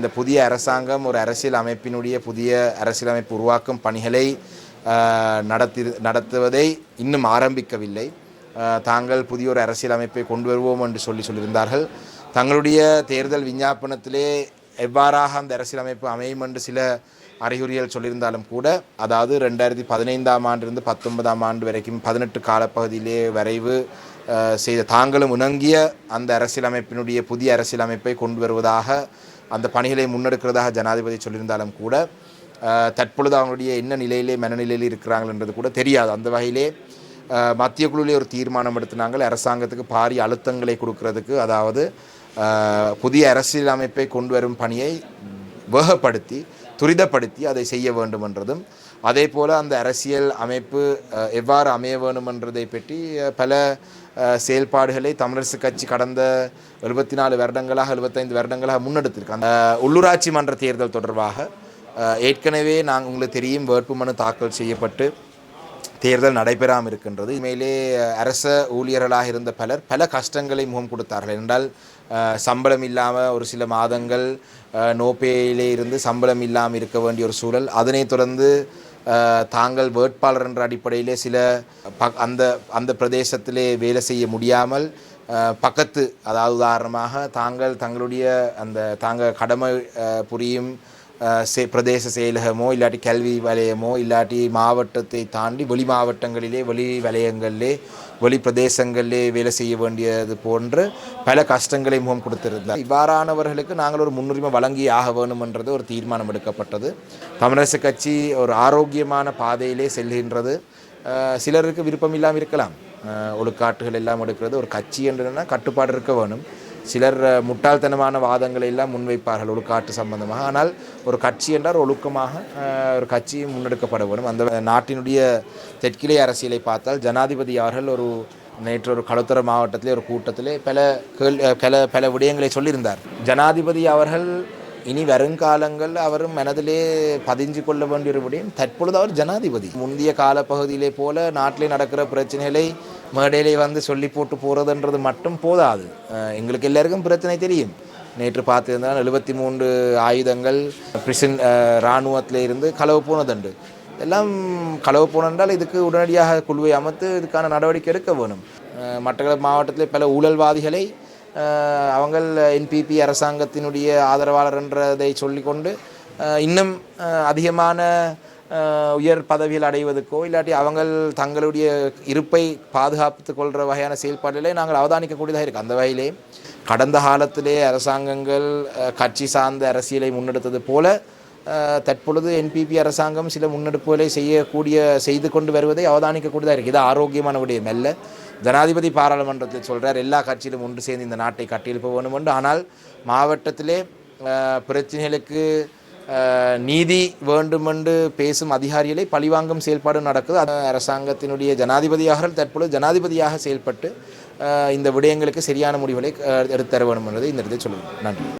இந்த புதிய அரசாங்கம் ஒரு அரசியல் அமைப்பினுடைய புதிய அரசியலமைப்பு உருவாக்கும் பணிகளை நடத்தி நடத்துவதை இன்னும் ஆரம்பிக்கவில்லை. தாங்கள் புதிய ஒரு அரசியல் அமைப்பை கொண்டு வருவோம் என்று சொல்லி சொல்லியிருந்தார்கள். தங்களுடைய தேர்தல் விஞ்ஞாபனத்திலே எவ்வாறாக அந்த அரசியலமைப்பு அமையும் என்று சில அறிகுறிகள் சொல்லியிருந்தாலும் கூட அதாவது ரெண்டாயிரத்தி பதினைந்தாம் ஆண்டிலிருந்து பத்தொன்பதாம் ஆண்டு வரைக்கும் பதினெட்டு காலப்பகுதியிலே வரைவு செய்த தாங்களும் இணங்கிய அந்த அரசியலமைப்பினுடைய புதிய அரசியலமைப்பை கொண்டு வருவதாக அந்த பணிகளை முன்னெடுக்கிறதாக ஜனாதிபதி சொல்லியிருந்தாலும் கூட தற்பொழுது அவங்களுடைய என்ன நிலையிலே மனநிலையில் இருக்கிறாங்கன்றது கூட தெரியாது. அந்த வகையிலே மத்திய குழுவிலே ஒரு தீர்மானம் எடுத்தினாங்கள் அரசாங்கத்துக்கு பாரிய அழுத்தங்களை கொடுக்கறதுக்கு அதாவது புதிய அரசியல் அமைப்பை கொண்டு வரும் பணியை வேகப்படுத்தி துரிதப்படுத்தி அதை செய்ய வேண்டும் என்றதும் அதே போல் அந்த அரசியல் அமைப்பு எவ்வாறு அமைய வேணுமென்றதை பற்றி பல செயல்பாடுகளை தமிழரசு கட்சி கடந்த எழுபத்தி நாலு வருடங்களாக எழுபத்தைந்து வருடங்களாக முன்னெடுத்திருக்கு. அந்த உள்ளூராட்சி மன்ற தேர்தல் தொடர்பாக ஏற்கனவே நாங்கள் உங்களுக்கு தெரியும் வேட்புமனு தாக்கல் செய்யப்பட்டு தேர்தல் நடைபெறாமல் இருக்கின்றது. மேலே அரச ஊழியர்களாக இருந்த பலர் பல கஷ்டங்களை முகம் கொடுத்தார்கள். என்றால் சம்பளம் இல்லாமல் ஒரு சில மாதங்கள் அஹ், நோப்பேயிலே இருந்து சம்பளம் இல்லாமல் இருக்க வேண்டிய ஒரு சூழல். அதனைத் தொடர்ந்து தாங்கள் வேட்பாளர் என்ற அடிப்படையிலே சில பக் அந்த அந்த பிரதேசத்திலே வேலை செய்ய முடியாமல் பக்கத்து அதாவது உதாரணமாக தாங்கள் தங்களுடைய அந்த தாங்கள் கடமை புரியும் பிரதேச செயலகமோ இல்லாட்டி கல்வி வலயமோ இல்லாட்டி மாவட்டத்தை தாண்டி வெளி மாவட்டங்களிலே வெளி வலயங்களிலே வெளி பிரதேசங்களிலே வேலை செய்ய வேண்டியது போன்று பல கஷ்டங்களை முகம் கொடுத்திருந்தார் இவ்வாறானவர்களுக்கு நாங்கள் ஒரு முன்னுரிமை வழங்கி ஆக வேணுமென்றது ஒரு தீர்மானம் எடுக்கப்பட்டது தமிழரசு கட்சி ஒரு ஆரோக்கியமான பாதையிலே செல்கின்றது சிலருக்கு விருப்பம் இல்லாமல் இருக்கலாம் ஒழுக்காட்டுகள் எல்லாம் எடுக்கிறது ஒரு கட்சி என்றுனா கட்டுப்பாடு இருக்க வேணும் சிலர் முட்டாள்தனமான வாதங்களை எல்லாம் முன்வைப்பார்கள் ஒழுக்காட்டு சம்பந்தமாக. ஆனால் ஒரு கட்சி என்றால் ஒழுக்கமாக ஒரு கட்சி முன்னெடுக்கப்பட வேண்டும் அந்த நாட்டினுடைய தெற்கிலே அரசியலை பார்த்தால் ஜனாதிபதி அவர்கள் ஒரு நேற்று ஒரு களுத்துறை மாவட்டத்திலே ஒரு கூட்டத்திலே பல கேள் பல பல விடயங்களை சொல்லியிருந்தார். ஜனாதிபதி அவர்கள் இனி வருங்காலங்கள் அவரும் மனதிலே பதிஞ்சு கொள்ள வேண்டியபடியும் தற்பொழுது அவர் ஜனாதிபதி. முந்தைய காலப்பகுதியிலே போல நாட்டிலே நடக்கிற பிரச்சனைகளை மேடையிலே வந்து சொல்லி போட்டு போகிறதுன்றது மட்டும் போதாது. எங்களுக்கு எல்லாருக்கும் பிரச்சனை தெரியும். நேற்று பார்த்திருந்தால் எழுபத்தி மூன்று ஆயுதங்கள் பிரிசன் இராணுவத்தில் இருந்து களவு போனதுண்டு. எல்லாம் களவு போனென்றால் இதுக்கு உடனடியாக குழுவை அமைத்து இதுக்கான நடவடிக்கை எடுக்க வேணும். அஹ் மட்டக்களப்பு பல ஊழல்வாதிகளை அவங்கள் என்பிபி அரசாங்கத்தினுடைய ஆதரவாளர் என்றதை சொல்லிக்கொண்டு இன்னும் அதிகமான உயர் பதவியில் அடைவதற்கோ இல்லாட்டி அவங்கள் தங்களுடைய இருப்பை பாதுகாத்து கொள்கிற வகையான செயல்பாடுகளை நாங்கள் அவதானிக்கக்கூடியதாக இருக்குது அந்த வகையிலே கடந்த காலத்திலே அரசாங்கங்கள் கட்சி சார்ந்த அரசியலை முன்னெடுத்தது போல தற்பொழுது என்பிபி அரசாங்கம் சில முன்னெடுப்புகளை செய்யக்கூடிய செய்து கொண்டு வருவதை அவதானிக்கக்கூடியதாக இருக்குது இது ஆரோக்கியமான விடயம் அல்ல. ஜனாதிபதி பாராளுமன்றத்தில் சொல்கிறார் எல்லா கட்சியிலும் ஒன்று சேர்ந்து இந்த நாட்டை கட்டியெழுப்ப வேண்டும் என்று. ஆனால் மாவட்டத்திலே பிரச்சனைகளுக்கு அஹ், நீதி வேண்டுமென்று பேசும் அதிகாரிகளை பழிவாங்கும் செயல்பாடு நடக்குது. அது அரசாங்கத்தினுடைய ஜனாதிபதியாக தற்பொழுது ஜனாதிபதியாக செயல்பட்டு இந்த விடயங்களுக்கு சரியான முடிவுகளை எடுத்து தர வேண்டும் என்பதை இந்த இடத்தை சொல்லுங்கள் நன்றி.